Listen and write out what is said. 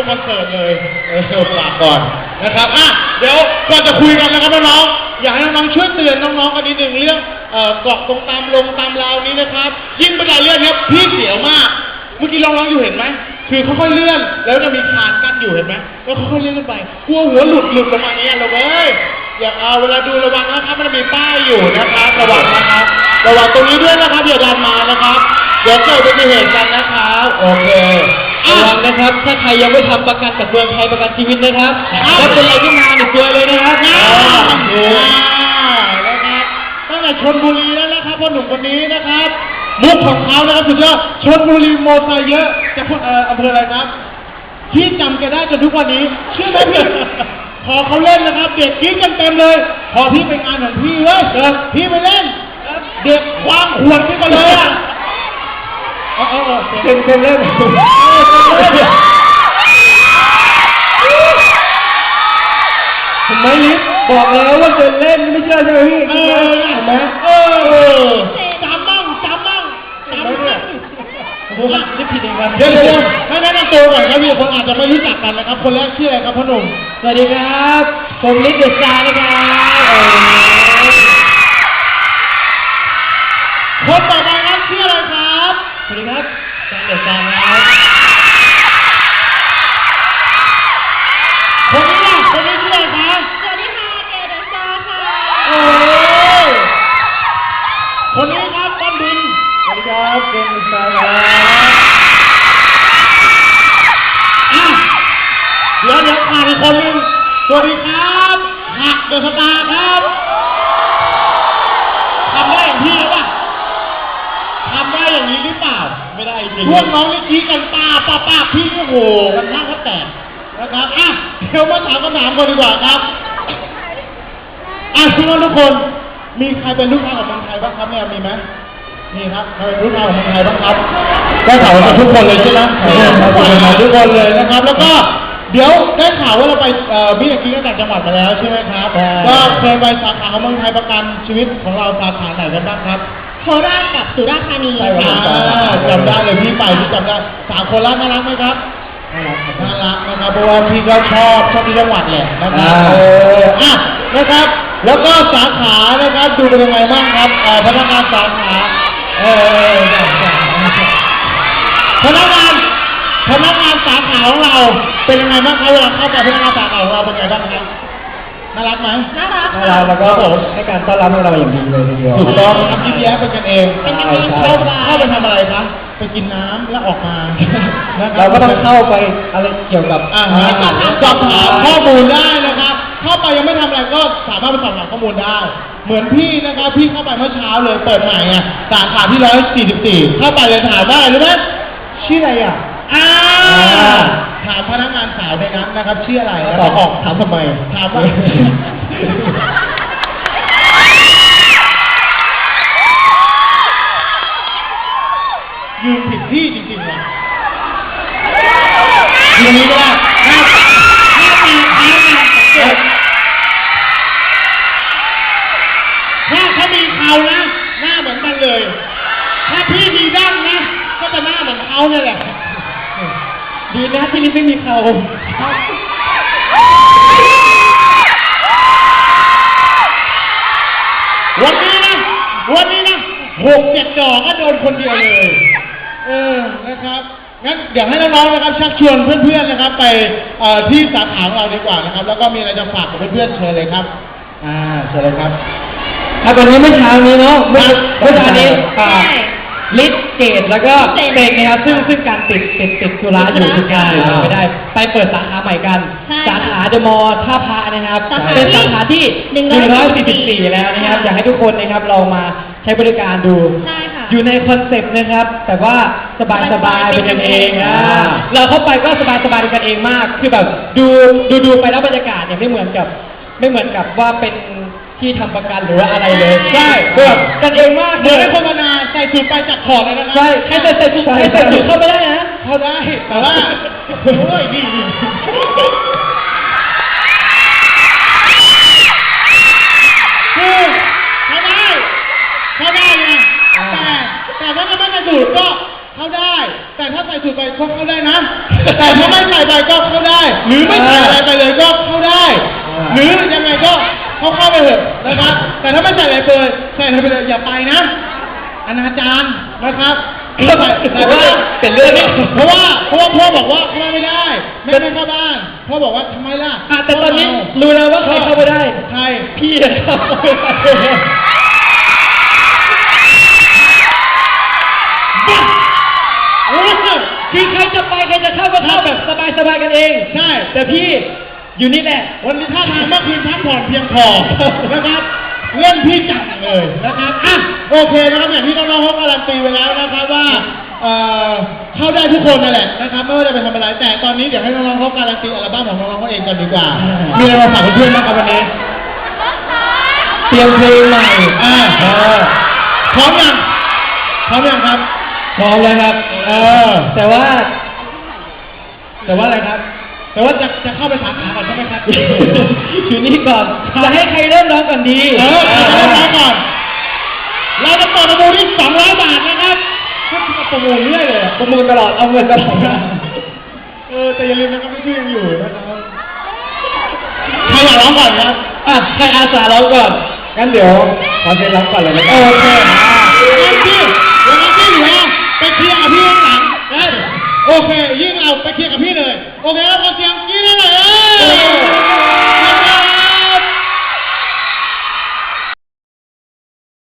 ุกคอนเสิร์ตเลยเออฝากก่อนนะครับอะเดี๋ยวก่อนจะคุยกันนะครับน้องๆอยากให้น้องๆช่วยเตือนน้องๆกันนิดหนึ่งเรื่องเอ่อเกาะตรงตามลงตามราวนี้นะครับ ยิ่งเป็นรายเลื่อนเนี่ยพี่เสียวมาก เมื่อกี้ร้องๆอยู่เห็นไหมคือค่อยๆเลื่อนแล้วจะมีคานกั้นอยู่เห็นไหมแล้วค่อยๆเลื่อนขึ้นไปกลัวหัวหลุดหลุดประมาณนี้เราเว้ยอย่าเอาเวลาดูระวังนะครับมันมีป้ายอยู่นะครับระวังนะครับระวังตรงนี้ด้วยนะครับอย่าดันมานะครับเดี๋ยวเกิดอุบัติเหตุกันนะครับโอเค ระวังนะครับ ถ้าใครยังไม่ทำประกันกับเมืองไทยประกันชีวิตนะครับครับถ้าเป็นอะไรขึ้นมาเนี่ยซวยเลยนะครับอ่าถูกนะครับตั้งแต่ชนบุรีแล้วนะครับพ่อหนุ่มคนนี้นะครับ มุกของเขานะครับสุดยอดชนบุรีโมอไซค์เยอะจะพูดเอ่ออำเภออะไรครับที่จำแกได้จนทุกวันนี้เชื่อไหมพี่พอเขาเล่นนะครับ เด็กกรี๊ดกันเต็มเลย พอพี่ไปงานของพี่เว้ยพี่ไปเล่น เด็กคว้างขวดขึ้นมาเลยอะเอเออเออเต็มเต็มเล่มผมไม่ลิฟบอกแล้วว่าเดินเล่นไม่เชื่อใช่ไหมพี่เออเห็นไหมเออจำบ้างจำบ้างจำบ้างผมว่าจะผิดเองครับเดี๋ยวเดี๋ยวให้แนะนำตัวก่อนครับมีคนอาจจะไม่รู้จักกันนะครับ คนแรกชื่ออะไรครับพ่อหนุ่มสวัสดีครับ ผมลิฟเดอะสตาร์นะครับ ขาดอีกคนหนึงสวัสดีครับหักเดอะสตาร์ครับทำได้อย่างพี่หรือเปล่าทำได้อย่างนี้หรือเปล่า ไม่ได้จริงพวกน้องนี่กรี้กันป้าป้าป้าพี่โอ้โหกันหน้าก็แตกนะครับอะเดี๋ยวมาถามคำถามก่อนดีกว่าครับอะทุกคนทุกคน มีใครเป็นลูกค้าของเมืองไทยบ้างครับเนี่ยมีไหมมีครับใครเป็นลูกค้าของเมืองไทยบ้างครับได้ข่าวว่าทุกคนเลยใช่ไหมทุกคนเลยทุกคนเลยนะครับ แล้วก็ เดี๋ยวได้ข่าวว่าเราไปเอ่อพี่ตะกี้ก็จากจังหวัดมาแล้วใช่ไหมครับก็เคยไปสาขาของเมืองไทยประกันชีวิตของเราสาขาไหนกันบ้างครับ โคราชกับสุราษฎร์ธานีอ่ค่ะาจำได้เลยพี่ไปพี่จำได้สาวโคราชน่ารักไหมครับน่ารักนะครับเพราะว่าพี่ก็ชอบชอบที่จังหวัดแหละนะครับเอออะนะครับ แล้วก็สาขานะครับดูเป็นยังไงบ้างครับเอ่อพนักงานสาขาเออพนักงา นพนักงานสาขาของเราเป็นยังไงบ้างครับเวลาเข้าไปพนักงานสาขาของเราเป็นยังไงบ้างครับน่ารักไหมน่ารักน่าค่ะรักแล้วก็ให้การต้อนรับพวกเราอย่างดีเลยทีเดียวถูกต้องนะครับยิ้มแย้มเป็นกันเองเป็นกันเองใช่เข้าสบายเข้าไปทำอะไรคะไปกินน้ำแล้วออกมานะคบเราก็ต้องเข้าไปอะไรเกี่ยวกับอ่าฮะสอบถามข้อมูลได้นะครับเข้าไปยังไม่ทำอะไรก็สามารถไปสอบถามข้อมูลได้ เหมือนพี่นะครับพี่เข้าไปเมื่อเช้าเลยเปิดใหม่อะสาขาที่ร้อยสี่สิบสี่เข้าไปเลยถามว่าอะไรรู้ไหมชื่ออะไรอะ อ่าถามพนักงานสาวในนั้นนะครับชื่ออะไรแล้วตก็อบออกถามทำไม ถามว่า ดีนะที่ลิฟต์ไม่มีเขาวันนี้นะ วันนี้นะหกเจ็ดดอกก็โดนคนเดียวเลย เออ นะครับ งั้นเดี๋ยวให้น้องๆนะครับชักชวนเพื่อนๆนะครับ ไปเอ่อที่สาขาของเราดีกว่านะครับ แล้วก็มีอะไรจะฝากกับเพื่อนๆเชิญเลยครับ อ่า เชิญเลยครับถ้าวันนี้เมื่อเช้านี้เนาะเมื่อครับเมื่อเช้านี้ใช่ ลิฟเกตแล้วก็เกรดเตงนะครับซึ่งซึ่งการติดติดติดธุระอยู่ทุกงานอ่าไม่ได้ ไปเปิดสาขาใหม่กันใช่สาขาเดอะมอลล์ท่าพระนะครับสาขาเป็นสาขาที่ 144 144แล้วนะครับค่ะอยากให้ทุกคนนะครับลองมาใช้บริการดูใช่ค่ะอยู่ในคอนเซปต์นะครับ แต่ว่าสบายสบายๆเป็นกันเองอ่าเราเข้าไปก็สบายสบายๆเป็นกันเองมาก คือแบบดูดูดูไปแล้วบรรยากาศเนี่ยไม่เหมือนกับ ไม่เหมือนกับว่าเป็นที่ทำประกันหรือว่าอะไรเลย ใช่คือแบบกันเองมากเดี๋ยวให้โฆษณา ใส่สูตรไปจากขอบเลยนะครับใช่ใครใส่ใส่ชุดใครใส่ชุดเข้าไม่ได้นะเขาได้แต่ว่าโอ้ยนี่นี่คือเขาได้เขาได้ไงแต่แต่ถ้าไม่ใส่สูตรก็ทาใส่สูตรไปก็เข้าได้นะ แต่ถ้าไม่ใส่ไปก็เข้าได้ หรือไม่ใส่อะไรไปเลยก็เข้าได้ หรือยังไงก็เข้าเข้าไปเถอะนะครับแต่ถ้าไม่ใส่อะไรเลยใส่อะไรไปเลยอย่าไปนะ อนาจารนะครับแต่ว่าเป็นเรื่องนี้เพราะว่าเพราะว่าพ่อบอกว่าเข้าไม่ได้ไม่ไม่เข้าบ้านพ่อบอกว่าทำไมล่ะอะแต่ตอนนี้รู้แล้วว่าใครเข้าไปได้ใครพี่อะเข้าไปได้โอ้ยคือใครจะไปใครจะเข้าก็เข้าแบบสบายๆกันเอง ใช่ แต่พี่อยู่นี่แหละ วันนี้ท่าทางเมื่อคืนพักผ่อนเพียงพอนะครับ เล่นพี่จังเลยนะครับอะโอเคนะครับอย่างที่น้องๆเขาการันตีไว้แล้วนะครับว่าเอ่อเข้าได้ทุกคนนั่นแหละนะครับไม่ว่าจะเป็นทำอะไรแต่ตอนนี้เดี๋ยวให้น้องๆเขาการันตีอัลบั้มของน้องๆเขาเองก่อนดีกว่ามีอะไรมาฝากเพื่อนๆบ้างครับวันนี้เตรียมเพลงใหม่อ่าเออพร้อมยังพร้อมยังครับพร้อมแล้วครับ เออ แต่ว่า แต่ว่าอะไรครับ แต่ว่าจะจะเข้าไปสาขาก่อนใช่ไหมครับอยู่นี่ก่อน จะให้ใครเริ่มร้องก่อนดีเออเอาเริ่มร้องก่อน เราจะเปิดประมูลที่200บาทนะครับก็คือประมูลเรื่อยเลยอะประมูลตลอด เอาเงินตลอดนะเออแต่อย่าลืมนะครับพี่ชื่อยังอยู่นะครับใครอยากร้องก่อนครับอะใครอาสาร้องก่อน งั้นเดี๋ยวขอเซ็นร้องก่อนเลยนะครัโอเคงั้นพี่วันนี้พี่อยู่นะไปเคลียร์กับพี่ข้างหลังนะโอเคยิ่ On verra 21